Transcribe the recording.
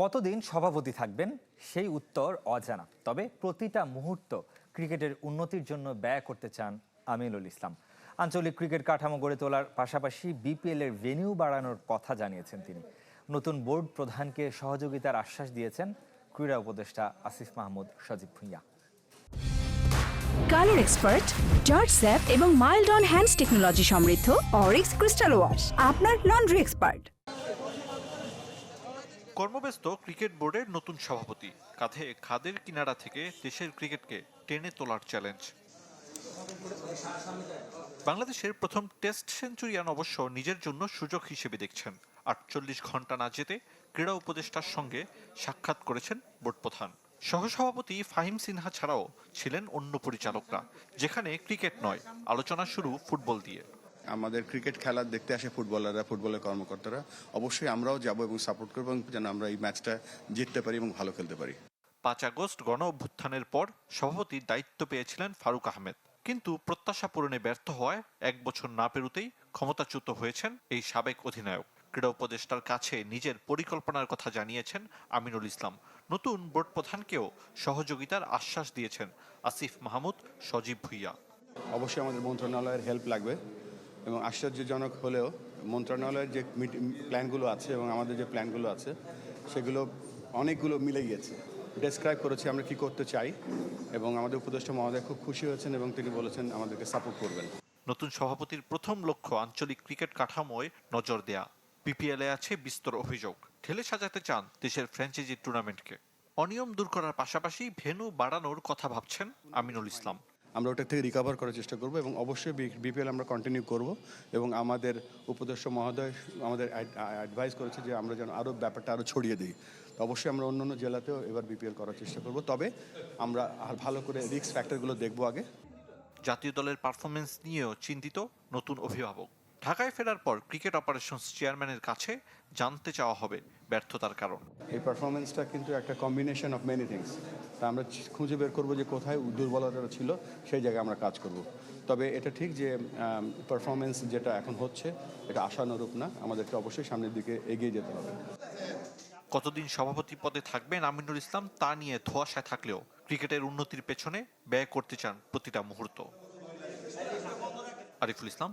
কতদিন সভাপতি থাকবেন? সেই উত্তর অজানা। তবে প্রতিটা মুহূর্ত ক্রিকেটের উন্নতির জন্য ব্যয় করতে চান আমিনুল ইসলাম। আঞ্চলিক ক্রিকেট কাঠামো গড়ে তোলার পাশাপাশি বিপিএল এর ভেন্যু বাড়ানোর কথা জানিয়েছেন তিনি। নতুন বোর্ড প্রধানকে সহযোগিতার আশ্বাস দিয়েছেন ক্রীড়া উপদেষ্টা Asif Mahmud Sajib Bhuiyan. Colour expert, George sap এবং মাইল্ড অন হ্যান্ডস টেকনোলজি সমৃদ্ধ অরিক্স ক্রিস্টাল ওয়াশ, আপনার লন্ড্রি এক্সপার্ট। কর্মব্যস্ত ক্রিকেট বোর্ডের নতুন সভাপতি। কাঁধে খাদের কিনারা থেকে দেশের ক্রিকেটকে টেনে তোলার চ্যালেঞ্জ বাংলাদেশের প্রথম টেস্ট সেঞ্চুরিয়ান অবশ্য নিজের জন্য সুযোগ হিসেবে দেখছেন। আটচল্লিশ ঘণ্টা না যেতে ক্রীড়া উপদেষ্টার সঙ্গে সাক্ষাৎ করেছেন বোর্ড প্রধান। সহসভাপতি ফাহিম সিনহা ছাড়াও ছিলেন অন্য পরিচালকরা, যেখানে ক্রিকেট নয়, আলোচনা শুরু ফুটবল দিয়ে। আমাদের ক্রিকেট খেলা দেখতে আসে ফুটবলাররা ফুটবলের কর্মকর্তারা। অবশ্যই আমরাও যাব এবং সাপোর্ট করব এবং যেন আমরা এই ম্যাচটা জিততে পারি এবং ভালো খেলতে পারি। পাঁচ আগস্ট গণ অভ্যুত্থানের পর সভাপতির দায়িত্ব পেয়েছিলেন ফারুক আহমেদ। কিন্তু প্রত্যাশা পূরণে ব্যর্থ হওয়ায় এক বছর না পেরুতেই ক্ষমতাচ্যুত হয়েছেন এই সাবেক অধিনায়ক। ক্রীড়া উপদেষ্টার কাছে নিজের পরিকল্পনার কথা জানিয়েছেন আমিনুল ইসলাম। নতুন বোর্ড প্রধানকেও সহযোগিতার আশ্বাস দিয়েছেন আসিফ মাহমুদ সজীব ভুইয়া। অবশ্যই আমাদের মন্ত্রণালয়ের হেল্প লাগবে। এবং আশ্চর্যজনক হলেও মন্ত্রণালয়ের যে প্ল্যানগুলো আছে এবং আমাদের যে প্ল্যানগুলো আছে, সেগুলো অনেকগুলো মিলে গিয়েছে। ডেসক্রাইব করেছি আমরা কি করতে চাই এবং আমাদের উপদেষ্টা মহোদয় খুব খুশি হয়েছেন এবং তিনি বলেছেন আমাদেরকে সাপোর্ট করবেন। নতুন সভাপতির প্রথম লক্ষ্য আঞ্চলিক ক্রিকেট কাঠামোয় নজর দেয়া। বিপিএলে আছে বিস্তর অভিযোগ। ঠেলে সাজাতে চান দেশের ফ্র্যাঞ্চাইজি টুর্নামেন্টকে অনিয়ম দূর করার পাশাপাশি ভেন্যু বাড়ানোর কথা ভাবছেন আমিনুল ইসলাম। আমরা ওটা থেকে রিকাভার করার চেষ্টা করব এবং অবশ্যই বিপিএল আমরা কন্টিনিউ করব এবং আমাদের উপদেষ্ট মহোদয় আমাদের অ্যাডভাইস করেছে যে আমরা যেন আরও ব্যাপারটা আরও ছড়িয়ে দিই। তো অবশ্যই আমরা অন্য অন্য জেলাতেও এবার বিপিএল করার চেষ্টা করব। তবে আমরা আর ভালো করে রিস্ক ফ্যাক্টরগুলো দেখব আগে। জাতীয় দলের পারফরমেন্স নিয়েও চিন্তিত নতুন অভিভাবক। ঢাকায় ফেরার পর ক্রিকেট অপারেশনস চেয়ারম্যানের কাছে জানতে চাওয়া হবে ব্যর্থতার কারণ। এই পারফরমেন্সটা কিন্তু একটা কম্বিনেশন অফ মেনি থিংস তা আমরা খুঁজে বের করব যে কোথায় দুর্বলতা ছিল সেই জায়গায় আমরা কাজ করব। তবে এটা ঠিক যে পারফরমেন্স যেটা এখন হচ্ছে এটা আশানুরূপ না আমাদেরকে অবশ্যই সামনের দিকে এগিয়ে যেতে হবে। কতদিন সভাপতি পদে থাকবেন আমিনুল ইসলাম তা নিয়ে ধোয়াশায় থাকলেও ক্রিকেটের উন্নতির পেছনে ব্যয় করতে চান প্রতিটা মুহূর্ত। Ariful Islam